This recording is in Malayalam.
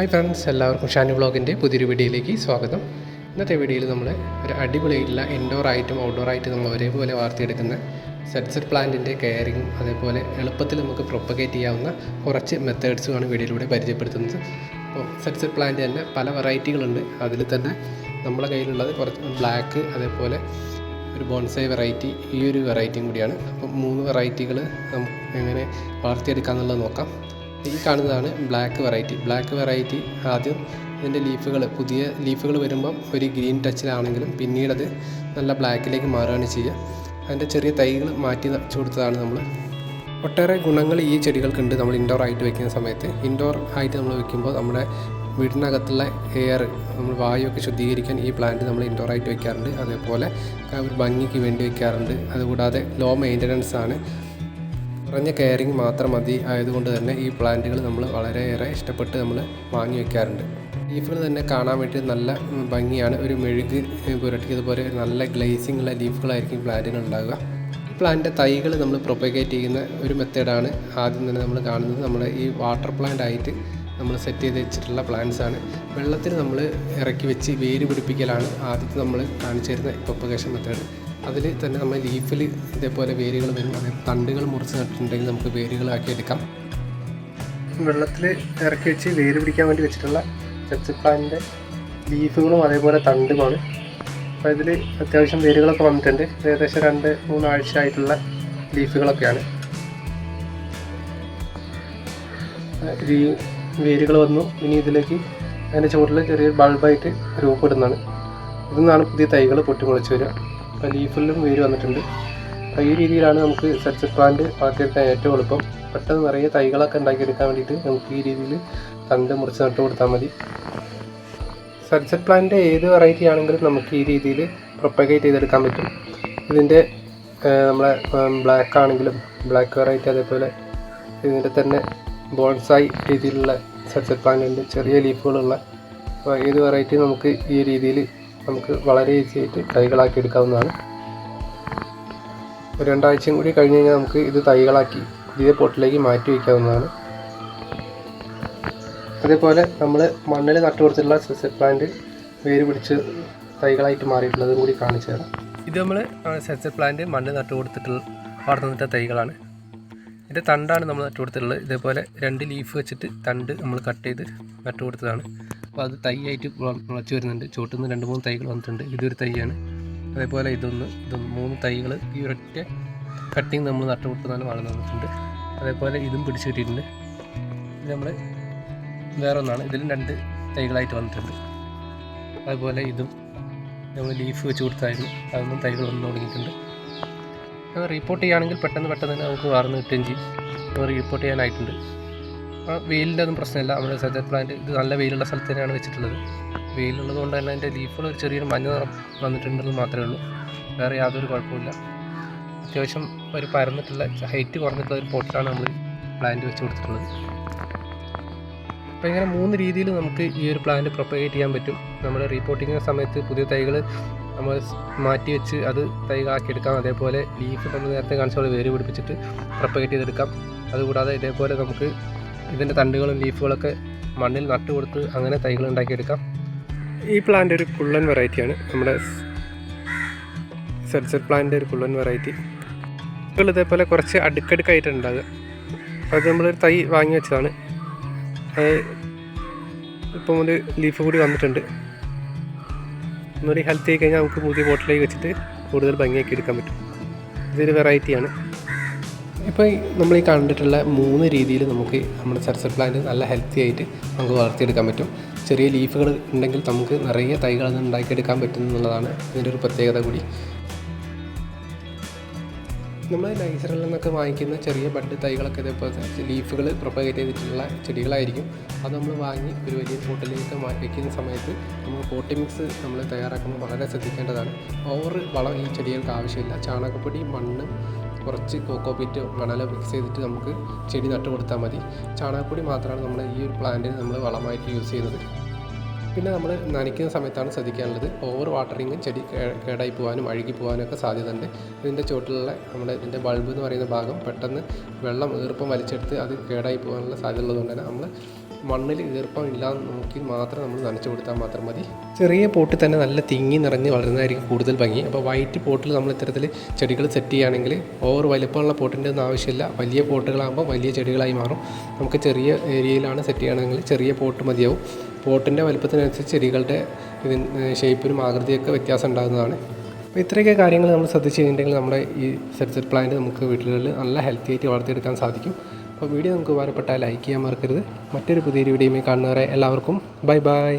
ഹായ് ഫ്രണ്ട്സ് എല്ലാവർക്കും ഷാനി വ്ളോഗിന്റെ പുതിയൊരു വീഡിയോയിലേക്ക് സ്വാഗതം. ഇന്നത്തെ വീഡിയോയിൽ നമ്മൾ ഒരു അടിപൊളിയായിട്ടുള്ള ഇൻഡോർ ആയിട്ടും ഔട്ട്ഡോർ ആയിട്ടും നമ്മൾ ഒരേപോലെ വളർത്തിയെടുക്കുന്ന സെറ്റ്സെറ്റ് പ്ലാന്റിന്റെ കെയറിങ്ങും അതേപോലെ എളുപ്പത്തിൽ നമുക്ക് പ്രൊപ്പഗേറ്റ് ചെയ്യാവുന്ന കുറച്ച് മെത്തേഡ്സുമാണ് വീഡിയോയിലൂടെ പരിചയപ്പെടുത്തുന്നത്. അപ്പോൾ സെറ്റ്സെറ്റ് പ്ലാന്റ് തന്നെ പല വെറൈറ്റികളുണ്ട് അതിൽ തന്നെ നമ്മളെ കയ്യിലുള്ളത് കുറച്ച് ബ്ലാക്ക് അതേപോലെ ഒരു ബോൺസൈ വെറൈറ്റി ഈ ഒരു വെറൈറ്റിയും കൂടിയാണ്. അപ്പം മൂന്ന് വെറൈറ്റികൾ നമുക്ക് എങ്ങനെ വളർത്തിയെടുക്കാമെന്നുള്ളത് നോക്കാം. ഈ കാണുന്നതാണ് ബ്ലാക്ക് വെറൈറ്റി ബ്ലാക്ക് വെറൈറ്റി ആദ്യം ഇതിന്റെ ലീഫുകൾ പുതിയ ലീഫുകൾ വരുമ്പം ഒരു ഗ്രീൻ ടച്ചിലാണെങ്കിലും പിന്നീടത് നല്ല ബ്ലാക്കിലേക്ക് മാറുകയാണ് ചെയ്യുക. അതിന്റെ ചെറിയ തൈകൾ മാറ്റി വെച്ചു കൊടുത്തതാണ് നമ്മൾ. ഒട്ടേറെ ഗുണങ്ങൾ ഈ ചെടികൾക്കുണ്ട് നമ്മൾ ഇൻഡോർ ആയിട്ട് വെക്കുന്ന സമയത്ത്. ഇൻഡോർ ആയിട്ട് നമ്മൾ വെക്കുമ്പോൾ നമ്മുടെ വീടിനകത്തുള്ള എയർ നമ്മൾ വായുവൊക്കെ ശുദ്ധീകരിക്കാൻ ഈ പ്ലാന്റ് നമ്മൾ ഇൻഡോർ ആയിട്ട് വെക്കാറുണ്ട്. അതേപോലെ ഒരു ഭംഗിക്ക് വേണ്ടി വെക്കാറുണ്ട്. അതുകൂടാതെ ലോ മെയിന്റനൻസ് ആണ്. കുറഞ്ഞ കെയറിങ് മാത്രം മതി ആയതുകൊണ്ട് തന്നെ ഈ പ്ലാന്റുകൾ നമ്മൾ വളരെയേറെ ഇഷ്ടപ്പെട്ട് നമ്മൾ വാങ്ങി വയ്ക്കാറുണ്ട് ലീഫുകൾ തന്നെ കാണാൻ വേണ്ടി നല്ല ഭംഗിയാണ്. ഒരു മെഴുക് പുരട്ടിയതുപോലെ നല്ല ഗ്ലേസിംഗ് ഉള്ള ലീഫുകളായിരിക്കും പ്ലാന്റിന് ഉണ്ടാകുക ഈ പ്ലാന്റിന്റെ തൈകൾ നമ്മൾ പ്രൊപ്പഗേറ്റ് ചെയ്യുന്ന ഒരു മെത്തേഡാണ്. ആദ്യം തന്നെ നമ്മൾ കാണുന്നത് നമ്മൾ ഈ വാട്ടർ പ്ലാന്റ് ആയിട്ട് നമ്മൾ സെറ്റ് ചെയ്ത് വെച്ചിട്ടുള്ള പ്ലാന്റ്സ് ആണ്. വെള്ളത്തിൽ നമ്മൾ ഇറക്കി വെച്ച് വേര് പിടിപ്പിക്കലാണ് ആദ്യത്തെ നമ്മൾ കാണിച്ചു തരുന്ന പ്രൊപ്പഗേഷൻ മെത്തേഡ് അതിൽ തന്നെ നമ്മൾ ലീഫിൽ ഇതേപോലെ വേരുകൾ വരും. അതായത് തണ്ടുകൾ മുറിച്ച് നട്ടിട്ടുണ്ടെങ്കിൽ നമുക്ക് വേരുകളാക്കി എടുക്കാം. വെള്ളത്തിൽ ഇറക്കി വെച്ച് വേര് പിടിക്കാൻ വേണ്ടി വെച്ചിട്ടുള്ള ചെച്ച് പ്ലാന്റിന്റെ ലീഫുകളും അതേപോലെ തണ്ടുമാണ്. അപ്പോൾ ഇതിൽ അത്യാവശ്യം വേരുകളൊക്കെ വന്നിട്ടുണ്ട്. ഏകദേശം രണ്ട് മൂന്നാഴ്ച ആയിട്ടുള്ള ലീഫുകളൊക്കെയാണ്. ഈ വേരുകൾ വന്നു. ഇനി ഇതിലേക്ക് അതിന്റെ ചുവട്ടിൽ ചെറിയൊരു ബൾബായിട്ട് രൂപപ്പെടുന്നതാണ്. ഇതിൽ നിന്നാണ് പുതിയ തൈകൾ പൊട്ടി മുളച്ച് വരിക. അപ്പോൾ ലീഫിലും വേര് വന്നിട്ടുണ്ട്. അപ്പോൾ ഈ രീതിയിലാണ് നമുക്ക് സെർച്ച് പ്ലാന്റ് വളർത്തിയെടുക്കാൻ ഏറ്റവും എളുപ്പം. പെട്ടെന്ന് നിറയെ തൈകളൊക്കെ ഉണ്ടാക്കിയെടുക്കാൻ വേണ്ടിയിട്ട് നമുക്ക് ഈ രീതിയിൽ തണ്ട് മുറിച്ച് നട്ട് കൊടുത്താൽ മതി. സെർച്ച് പ്ലാന്റിന്റെ ഏത് വെറൈറ്റി ആണെങ്കിലും നമുക്ക് ഈ രീതിയിൽ പ്രൊപ്പഗേറ്റ് ചെയ്തെടുക്കാൻ പറ്റും. ഇതിന്റെ നമ്മളെ ബ്ലാക്ക് ആണെങ്കിലും ബ്ലാക്ക് വെറൈറ്റി അതേപോലെ ഇതിന്റെ തന്നെ ബോൺസായി രീതിയിലുള്ള സെർച്ച് പ്ലാന്റ് ഉണ്ട് ചെറിയ ലീഫുകളുള്ള അപ്പോൾ ഏത് വെറൈറ്റി നമുക്ക് ഈ രീതിയിൽ നമുക്ക് വളരെ ഈസി ആയിട്ട് തൈകളാക്കി എടുക്കാവുന്നതാണ്. ഒരു രണ്ടാഴ്ചയും കൂടി കഴിഞ്ഞ് കഴിഞ്ഞാൽ നമുക്ക് ഇത് തൈകളാക്കി പുതിയ പോട്ടിലേക്ക് മാറ്റി വയ്ക്കാവുന്നതാണ്. അതേപോലെ നമ്മൾ മണ്ണിൽ നട്ടു കൊടുത്തിട്ടുള്ള സെസറ്റ് പ്ലാന്റ് വേര് പിടിച്ച് തൈകളായിട്ട് മാറിയിട്ടുള്ളതും കൂടി കാണിച്ചു തരാം. ഇത് നമ്മൾ സെസെ പ്ലാന്റ് മണ്ണിൽ നട്ടു കൊടുത്തിട്ടുള്ള വളർന്നിട്ട തൈകളാണ്. ഇതിന്റെ തണ്ടാണ് നമ്മൾ നട്ടു കൊടുത്തിട്ടുള്ളത് ഇതേപോലെ രണ്ട് ലീഫ് വെച്ചിട്ട് തണ്ട് നമ്മൾ കട്ട് ചെയ്ത് നട്ടു കൊടുത്തതാണ് അപ്പോൾ അത് തൈയായിട്ട് മുളച്ച് വരുന്നുണ്ട്. ചോട്ടിൽ നിന്ന് രണ്ട് മൂന്ന് തൈകൾ വന്നിട്ടുണ്ട്. ഇതൊരു തൈയാണ്. അതേപോലെ ഇതൊന്ന് ഇതൊന്ന് മൂന്ന് തൈകൾ ഈ ഒരൊറ്റ കട്ടിങ് നമ്മൾ നട്ടു കൊടുത്തതാണ് വളർന്നു വന്നിട്ടുണ്ട്. അതേപോലെ ഇതും പിടിച്ചു കിട്ടിയിട്ടുണ്ട്. ഇത് നമ്മൾ വേറെ ഒന്നാണ് ഇതിലും രണ്ട് തൈകളായിട്ട് വന്നിട്ടുണ്ട്. അതുപോലെ ഇതും നമ്മൾ ലീഫ് വെച്ച് കൊടുത്തായിരുന്നു. അതൊന്നും തൈകൾ വന്നു തുടങ്ങിയിട്ടുണ്ട്. റിപ്പോർട്ട് ചെയ്യുകയാണെങ്കിൽ പെട്ടെന്ന് പെട്ടെന്ന് തന്നെ നമുക്ക് വാർന്ന് കിട്ടുകയും ചെയ്യും. റിപ്പോർട്ട് ചെയ്യാനായിട്ടുണ്ട്. വെയിലിന്റെ ഒന്നും പ്രശ്നമില്ല. നമ്മുടെ സജർ പ്ലാന്റ് ഇത് നല്ല വെയിലുള്ള സ്ഥലത്ത് തന്നെയാണ് വെച്ചിട്ടുള്ളത്. വെയിലുള്ളത് കൊണ്ട് തന്നെ അതിന്റെ ലീഫുകൾ ചെറിയൊരു മഞ്ഞ നിറം വന്നിട്ടുണ്ടെന്ന് മാത്രമേ ഉള്ളൂ. വേറെ യാതൊരു കുഴപ്പമില്ല അത്യാവശ്യം ഒരു പരന്നിട്ടുള്ള ഹൈറ്റ് കുറഞ്ഞിട്ടുള്ള ഒരു പോട്ടിലാണ് നമ്മൾ പ്ലാന്റ് വെച്ച് കൊടുത്തിട്ടുള്ളത്. അപ്പോൾ ഇങ്ങനെ മൂന്ന് രീതിയിൽ നമുക്ക് ഈ ഒരു പ്ലാന്റ് പ്രൊപ്പഗേറ്റ് ചെയ്യാൻ പറ്റും. നമ്മൾ റീപോർട്ടിങ്ങിന്റെ സമയത്ത് പുതിയ തൈകൾ നമ്മൾ മാറ്റി വെച്ച് അത് തൈകളാക്കി എടുക്കാം അതേപോലെ ലീഫ് നമ്മൾ നേരത്തെ കാണിച്ച വേര് പിടിപ്പിച്ചിട്ട് പ്രൊപ്പഗേറ്റ് ചെയ്തെടുക്കാം. അതുകൂടാതെ ഇതേപോലെ നമുക്ക് ഇതിന്റെ തണ്ടുകളും ലീഫുകളൊക്കെ മണ്ണിൽ നട്ടു കൊടുത്ത് അങ്ങനെ തൈകൾ ഉണ്ടാക്കിയെടുക്കാം. ഈ പ്ലാന്റ് ഒരു കുള്ളൻ വെറൈറ്റിയാണ് നമ്മുടെ സെൽസർ പ്ലാന്റ് ഒരു കുള്ളൻ വെറൈറ്റി ഇതേപോലെ കുറച്ച് അടുക്കടുക്കായിട്ട് ഉണ്ടാകുക അത് നമ്മളൊരു തൈ വാങ്ങി വെച്ചതാണ്. അത് ഇപ്പം ഒരു ലീഫ് കൂടി വന്നിട്ടുണ്ട്. ഒന്നുകൂടി ഹെൽത്തി ആയി കഴിഞ്ഞാൽ നമുക്ക് പുതിയ ബോട്ടിലേക്ക് വെച്ചിട്ട് കൂടുതൽ ഭംഗിയാക്കി എടുക്കാൻ പറ്റും. ഇതൊരു വെറൈറ്റിയാണ് ഇപ്പോൾ നമ്മൾ ഈ കണ്ടിട്ടുള്ള മൂന്ന് രീതിയിൽ നമുക്ക് നമ്മുടെ സർസർ പ്ലാന്റ് നല്ല ഹെൽത്തി ആയിട്ട് നമുക്ക് വളർത്തിയെടുക്കാൻ പറ്റും. ചെറിയ ലീഫുകൾ ഉണ്ടെങ്കിൽ നമുക്ക് നിറയെ തൈകൾ അത് ഉണ്ടാക്കിയെടുക്കാൻ പറ്റും എന്നുള്ളതാണ് ഇതിന്റെ ഒരു പ്രത്യേകത കൂടി. നമ്മൾ നൈസറിൽ നിന്നൊക്കെ വാങ്ങിക്കുന്ന ചെറിയ ബഡ് തൈകളൊക്കെ ഇതേപോലെ ലീഫുകൾ പ്രൊപ്പഗേറ്റ് ചെയ്തിട്ടുള്ള ചെടികളായിരിക്കും. അത് നമ്മൾ വാങ്ങി ഒരു വലിയ പോട്ടിലേക്ക് വയ്ക്കുന്ന സമയത്ത് നമ്മൾ പോട്ടി മിക്സ് നമ്മൾ തയ്യാറാക്കുമ്പോൾ വളരെ ശ്രദ്ധിക്കേണ്ടതാണ്. ഓവർ വളം ഈ ചെടികൾക്ക് ആവശ്യമില്ല. ചാണകപ്പൊടി മണ്ണ് കുറച്ച് കോക്കോ പിറ്റ് മണൽ മിക്സ് ചെയ്തിട്ട് നമുക്ക് ചെടി നട്ട് കൊടുത്താൽ മതി. ചാണകപ്പൊടി മാത്രമാണ് നമ്മൾ ഈ ഒരു പ്ലാന്റിന് നമ്മൾ വളമായിട്ട് യൂസ് ചെയ്യുന്നത്. പിന്നെ നമ്മൾ നനയ്ക്കുന്ന സമയത്താണ് ശ്രദ്ധിക്കാനുള്ളത്. ഓവർ വാട്ടറിങ് ചെടി കേടായി പോകാനും അഴുകി പോകാനും ഒക്കെ സാധ്യതയുണ്ട്. ഇതിന്റെ ചുവട്ടിലുള്ള നമ്മുടെ ഇതിന്റെ ബൾബ് എന്ന് പറയുന്ന ഭാഗം പെട്ടെന്ന് വെള്ളം ഈർപ്പം വലിച്ചെടുത്ത് അത് കേടായി പോകാനുള്ള സാധ്യത ഉള്ളതുകൊണ്ട് തന്നെ നമ്മൾ മണ്ണിൽ ഈർപ്പം ഇല്ലാന്ന് നോക്കി മാത്രം നമ്മൾ നനച്ചു കൊടുത്താൽ മാത്രം മതി. ചെറിയ പോട്ടിൽ തന്നെ നല്ല തിങ്ങി നിറഞ്ഞ് വളരുന്നതായിരിക്കും കൂടുതൽ ഭംഗി. അപ്പോൾ വൈറ്റ് പോട്ടിൽ നമ്മൾ ഇത്തരത്തിൽ ചെടികൾ സെറ്റ് ചെയ്യുകയാണെങ്കിൽ ഓവർ വലിപ്പമുള്ള പോട്ടിന്റെ ഒന്നും ആവശ്യമില്ല. വലിയ പോട്ടുകളാകുമ്പോൾ വലിയ ചെടികളായി മാറും. നമുക്ക് ചെറിയ ഏരിയയിലാണ് സെറ്റ് ചെയ്യണമെങ്കിൽ ചെറിയ പോട്ട് മതിയാവും. പോട്ടിന്റെ വലുപ്പത്തിനനുസരിച്ച് ചെടികളുടെ ഇതിന് ഷേപ്പിനും ആകൃതിയൊക്കെ വ്യത്യാസം ഉണ്ടാകുന്നതാണ്. അപ്പോൾ ഇത്രയൊക്കെ കാര്യങ്ങൾ നമ്മൾ ശ്രദ്ധിച്ച് കഴിഞ്ഞിട്ടുണ്ടെങ്കിൽ നമ്മുടെ ഈ സെറ്റ് പ്ലാന്റ് നമുക്ക് വീട്ടിലുകളിൽ നല്ല ഹെൽത്തി ആയിട്ട് വളർത്തിയെടുക്കാൻ സാധിക്കും. അപ്പോൾ വീഡിയോ നമുക്ക് ഉപകാരപ്പെട്ടാൽ ലൈക്ക് ചെയ്യാൻ മറക്കരുത്. മറ്റൊരു പുതിയൊരു വീഡിയോയുമായി കാണുന്നവരെ എല്ലാവർക്കും ബൈ ബൈ